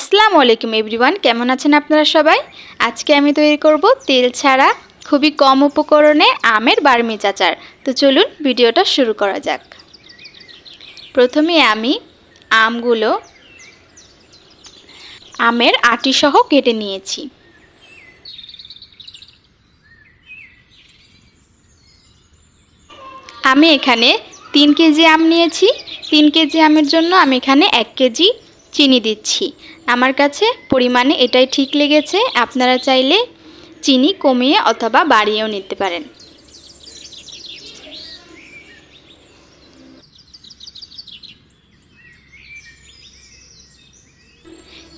আসসালামু আলাইকুম এভরিওয়ান, কেমন আছেন আপনারা সবাই? আজকে আমি তৈরি করব তেল ছাড়া খুবই কম উপকরণে আমের বার্মিজ তো চলুন ভিডিওটা শুরু করা যাক। প্রথমে আমি আমগুলো আমের আটি সহ কেটে নিয়েছি। আমি এখানে তিন কেজি আম নিয়েছি। তিন কেজি আমের জন্য আমি এখানে এক কেজি চিনি দিচ্ছি। আমার কাছে পরিমাণে এটাই ঠিক লেগেছে। আপনারা চাইলে চিনি কমিয়ে অথবা বাড়িয়েও নিতে পারেন।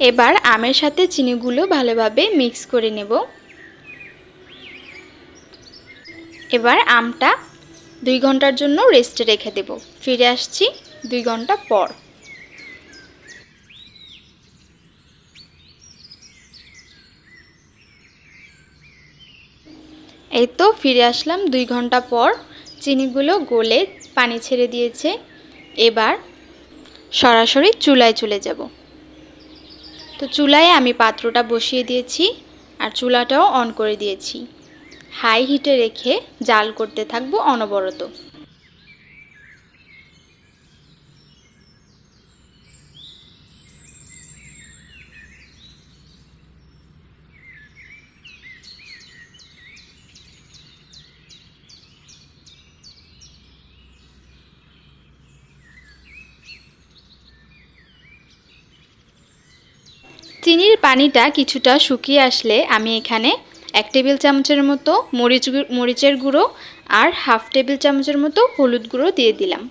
এবার আমের সাথে চিনিগুলো ভালোভাবে মিক্স করে নেব। এবার আমটা দুই ঘণ্টার জন্য রেস্টে রেখে দেব। ফিরে আসছি দুই ঘণ্টা পর। এই তো ফিরে আসলাম দুই ঘণ্টা পর। চিনিগুলো গলে পানি ছেড়ে দিয়েছে। এবার সরাসরি চুলায় চলে যাব। তো চুলায় আমি পাত্রটা বসিয়ে দিয়েছি আর চুলাটাও অন করে দিয়েছি। হাই হিটে রেখে জাল করতে থাকব অনবরত। চিনির পানিটা কিছুটা শুকিয়ে আসলে আমি এখানে এক টেবিল চামচের মতো মরিচ মরিচের গুঁড়ো আর হাফ টেবিল চামচের মতো হলুদ গুঁড়ো দিয়ে দিলাম।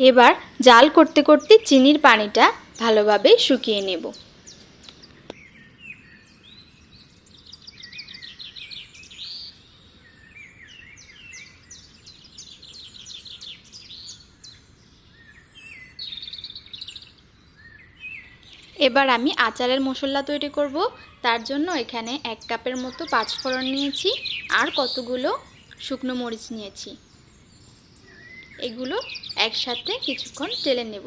এবার জাল করতে করতে চিনির পানিটা ভালোভাবে শুকিয়ে নেব। এবার আমি আচারের মশলা তৈরি করব। তার জন্য এখানে এক কাপের মতো পাঁচফোড়ন নিয়েছি আর কতগুলো শুকনো মরিচ নিয়েছি। এগুলো একসাথে কিছুক্ষণ টেলে নেব।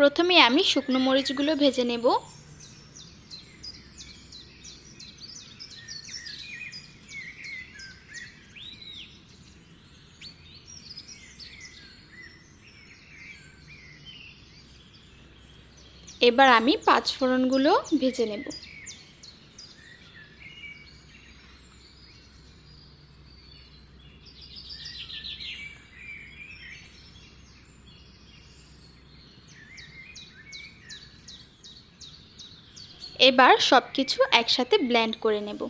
প্রথমে আমি শুকনো মরিচগুলো ভেজে নেব। এবার আমি পাঁচ ফোড়নগুলো ভেজে নেব। এবার সব কিছু একসাথে ব্ল্যান্ড করে নেব।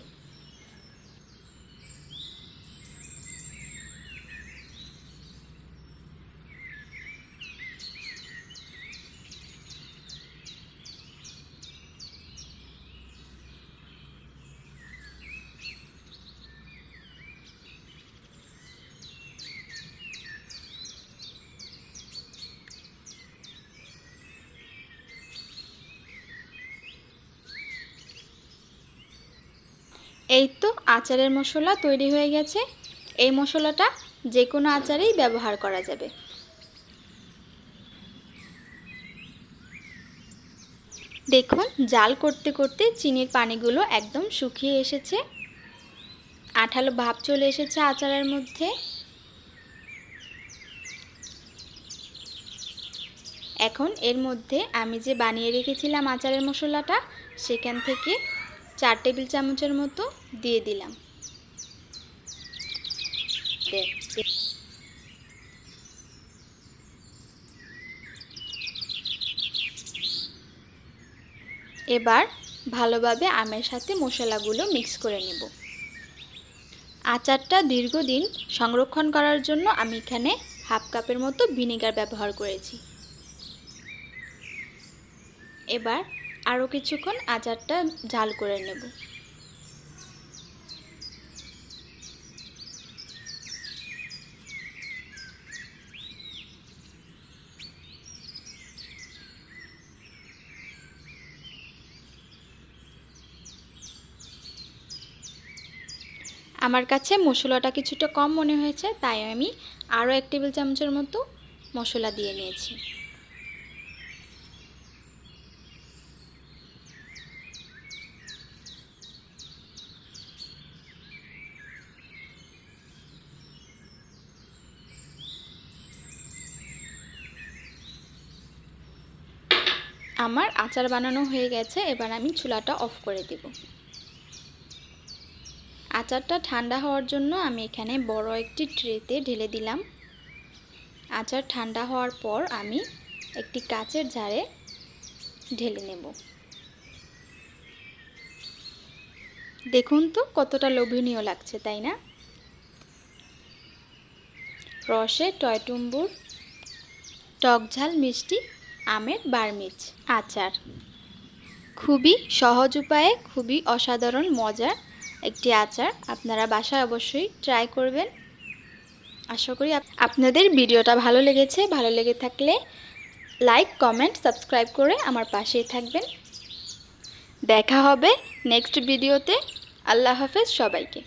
এই তো আচারের মশলা তৈরি হয়ে গেছে। এই মশলাটা যে কোনো আচারেই ব্যবহার করা যাবে। দেখুন, জাল করতে করতে চিনির পানিগুলো একদম শুকিয়ে এসেছে। আঠালো ভাব চলে এসেছে আচারের মধ্যে। এখন এর মধ্যে আমি যে বানিয়ে রেখেছিলাম আচারের মশলাটা, সেখান থেকে চার টেবিল চামচের মতো দিয়ে দিলাম। এবার ভালোভাবে আমের সাথে মশলাগুলো মিক্স করে নেব। আচারটা দীর্ঘদিন সংরক্ষণ করার জন্য আমি এখানে হাফ কাপের মতো ভিনেগার ব্যবহার করেছি। এবার আরও কিছুক্ষণ আচারটা ঝাল করে নেব। আমার কাছে মশলাটা কিছুটা কম মনে হয়েছে, তাই আমি আরও এক টেবিল চামচের মতো মশলা দিয়ে নিয়েছি। আমার আচার বানানো হয়ে গেছে, এবার আমি চুলাটা অফ করে দেব। আচারটা ঠান্ডা হওয়ার জন্য আমি এখানে বড় একটি ট্রেতে ঢেলে দিলাম। আচার ঠান্ডা হওয়ার পর আমি একটি কাচের ঝাড়ে ঢেলে নেব। দেখুন তো কতটা লোভনীয় লাগছে, তাই না? রসে টয়টুম্বুর টক ঝাল মিষ্টি আমের বার্মিজ। আচার। খুবই সহজ উপায়ে, খুবই অসাধারণ, মজার একটি আচার। আপনারা বাসায় অবশ্যই ট্রাই করবেন। আশা করি আপনাদের ভিডিওটা ভালো লেগেছে। ভালো লেগে থাকলে লাইক কমেন্ট সাবস্ক্রাইব করে আমার পাশেই থাকবেন। দেখা হবে নেক্সট ভিডিওতে আল্লাহ হাফেজ সবাইকে।